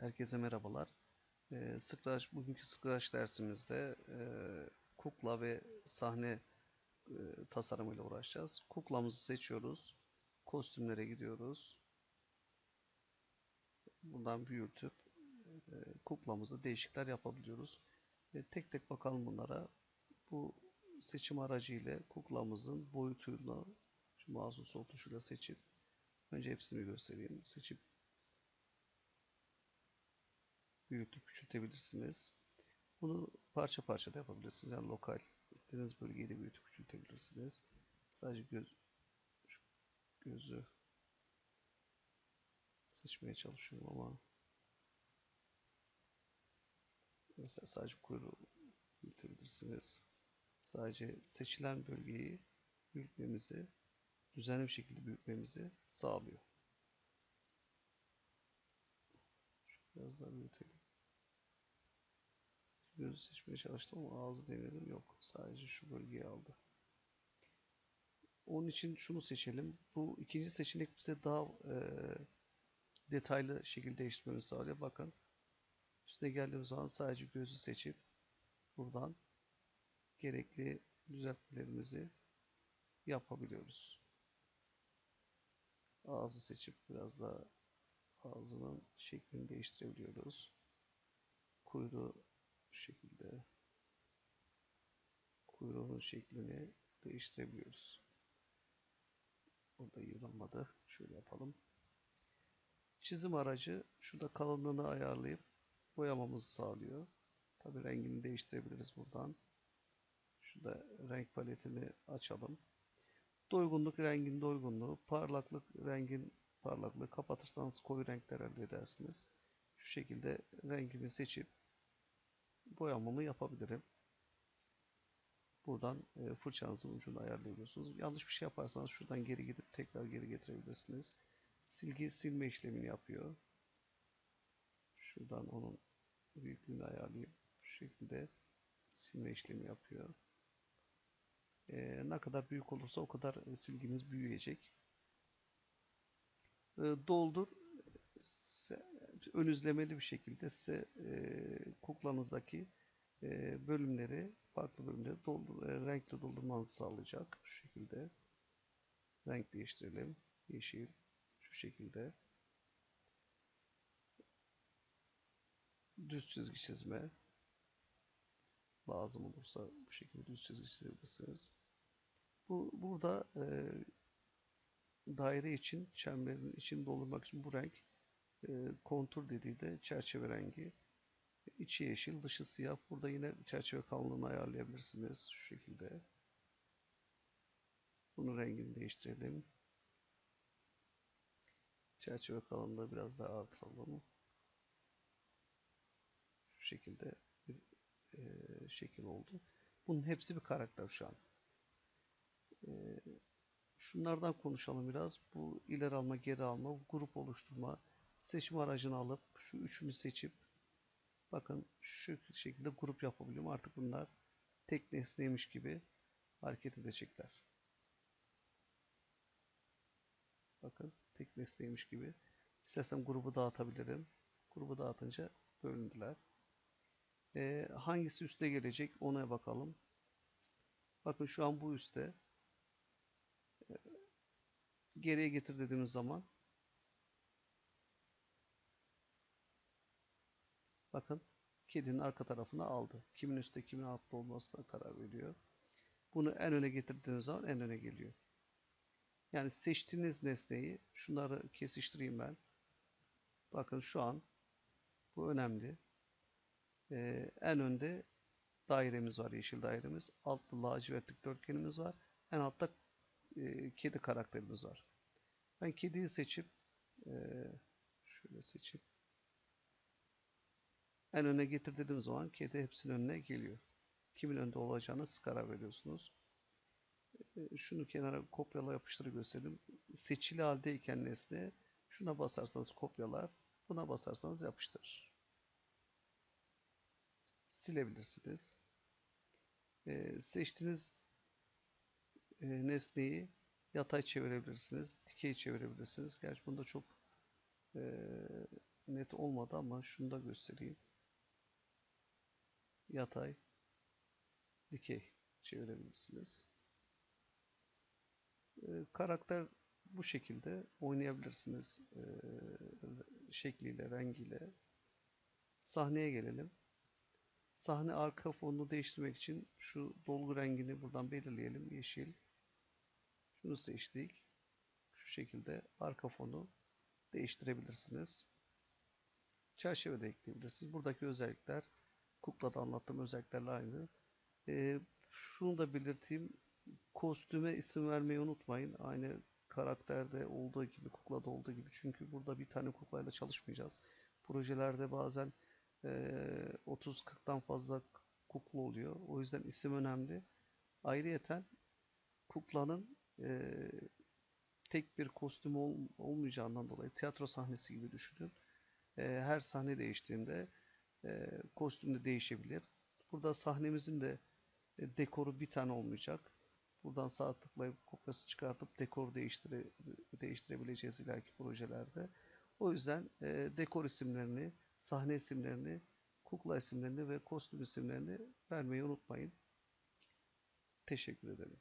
Herkese merhabalar. Ee, Scratch, bugünkü Scratch dersimizde e, kukla ve sahne e, tasarımıyla uğraşacağız. Kuklamızı seçiyoruz. Kostümlere gidiyoruz. Buradan büyütüp e, kuklamızı değişiklikler yapabiliyoruz. E, tek tek bakalım bunlara. Bu seçim aracı ile kuklamızın boyutunu şu mouse'un sol tuşuyla seçip önce hepsini göstereyim. Seçip büyütüp küçültebilirsiniz. Bunu parça parça da yapabilirsiniz. Yani lokal istediğiniz bölgeyi de büyütüp küçültebilirsiniz. Sadece göz gözü seçmeye çalışıyorum ama mesela sadece kuyruğu büyütebilirsiniz. Sadece seçilen bölgeyi büyütmemizi düzenli bir şekilde büyütmemizi sağlıyor. Biraz daha büyütelim. Gözü seçmeye çalıştım ama ağzı denedim. Yok. Sadece şu bölgeyi aldı. Onun için şunu seçelim. Bu ikinci seçenek bize daha e, detaylı şekilde değiştirmemizi sağlıyor. Bakın. Üstüne geldiğimiz zaman sadece gözü seçip buradan gerekli düzeltmelerimizi yapabiliyoruz. Ağzı seçip biraz daha ağzının şeklini değiştirebiliyoruz. Kuyruğu şekilde kuyruğun şeklini değiştirebiliyoruz. Burada yırılmadı. Şöyle yapalım. Çizim aracı şurada kalınlığını ayarlayıp boyamamızı sağlıyor. Tabi rengini değiştirebiliriz buradan. Şurada renk paletini açalım. Doygunluk rengin doygunluğu, parlaklık rengin parlaklığı kapatırsanız koyu renkler elde edersiniz. Şu şekilde rengimi seçip boyamamı yapabilirim. Buradan e, fırçanızın ucunu ayarlayabiliyorsunuz. Yanlış bir şey yaparsanız şuradan geri gidip tekrar geri getirebilirsiniz. Silgi silme işlemini yapıyor. Şuradan onun büyüklüğünü ayarlayıp şu şekilde silme işlemi yapıyor. E, ne kadar büyük olursa o kadar e, silginiz büyüyecek. E, doldur ön izlemeli bir şekilde size e, kuklanızdaki e, bölümleri farklı bölümleri doldur, e, renkle doldurmanızı sağlayacak. Şu şekilde renk değiştirelim. Yeşil şu şekilde düz çizgi çizme lazım olursa bu şekilde düz çizgi çizebilirsiniz. Bu burada e, daire için çemberin için doldurmak için bu renk kontur dediği de çerçeve rengi. İçi yeşil, dışı siyah. Burada yine çerçeve kalınlığını ayarlayabilirsiniz. Şu şekilde. Bunun rengini değiştirelim. Çerçeve kalınlığı biraz daha artıralım. Şu şekilde bir e, şekil oldu. Bunun hepsi bir karakter şu an. E, şunlardan konuşalım biraz. Bu ileri alma, geri alma, grup oluşturma, seçim aracını alıp şu üçünü seçip bakın şu şekilde grup yapabiliyorum. Artık bunlar tek nesneymiş gibi hareket edecekler. Bakın tek nesneymiş gibi. İstersem grubu dağıtabilirim. Grubu dağıtınca bölündüler. Ee, hangisi üste gelecek ona bakalım. Bakın şu an bu üstte. Ee, geriye getir dediğimiz zaman Bakın kedinin arka tarafını aldı. Kimin üstte kimin altta olmasına karar veriyor. Bunu en öne getirdiğiniz zaman en öne geliyor. Yani seçtiğiniz nesneyi şunları kesiştireyim ben. Bakın şu an bu önemli. Ee, en önde dairemiz var. Yeşil dairemiz. Altta lacivert dikdörtgenimiz var. En altta e, kedi karakterimiz var. Ben kediyi seçip e, şöyle seçip en öne getir dediğim zaman kedi hepsinin önüne geliyor. Kimin önde olacağını siz karar veriyorsunuz. Ee, şunu kenara kopyala yapıştır göstereyim. Seçili haldeyken nesne şuna basarsanız kopyalar, buna basarsanız yapıştırır. Silebilirsiniz. Ee, seçtiğiniz e, nesneyi yatay çevirebilirsiniz, dikey çevirebilirsiniz. Gerçi bunda çok e, net olmadı ama şunu da göstereyim. Yatay, dikey çevirebilirsiniz. Ee, karakter bu şekilde oynayabilirsiniz. Ee, şekliyle, rengiyle. Sahneye gelelim. Sahne arka fonunu değiştirmek için şu dolgu rengini buradan belirleyelim. Yeşil. Şunu seçtik. Şu şekilde arka fonu değiştirebilirsiniz. Çerçeve de ekleyebilirsiniz. Buradaki özellikler kuklada anlattığım özelliklerle aynı. Ee, şunu da belirteyim. Kostüme isim vermeyi unutmayın. Aynı karakterde olduğu gibi, kuklada olduğu gibi. Çünkü burada bir tane kuklayla çalışmayacağız. Projelerde bazen e, 30-40'tan fazla kukla oluyor. O yüzden isim önemli. Ayrıyeten kuklanın e, tek bir kostüm ol, olmayacağından dolayı tiyatro sahnesi gibi düşünün. E, her sahne değiştiğinde e, kostüm de değişebilir. Burada sahnemizin de e, dekoru bir tane olmayacak. Buradan sağ tıklayıp kopyası çıkartıp dekor değiştire, değiştirebileceğiz ileriki projelerde. O yüzden e, dekor isimlerini, sahne isimlerini, kukla isimlerini ve kostüm isimlerini vermeyi unutmayın. Teşekkür ederim.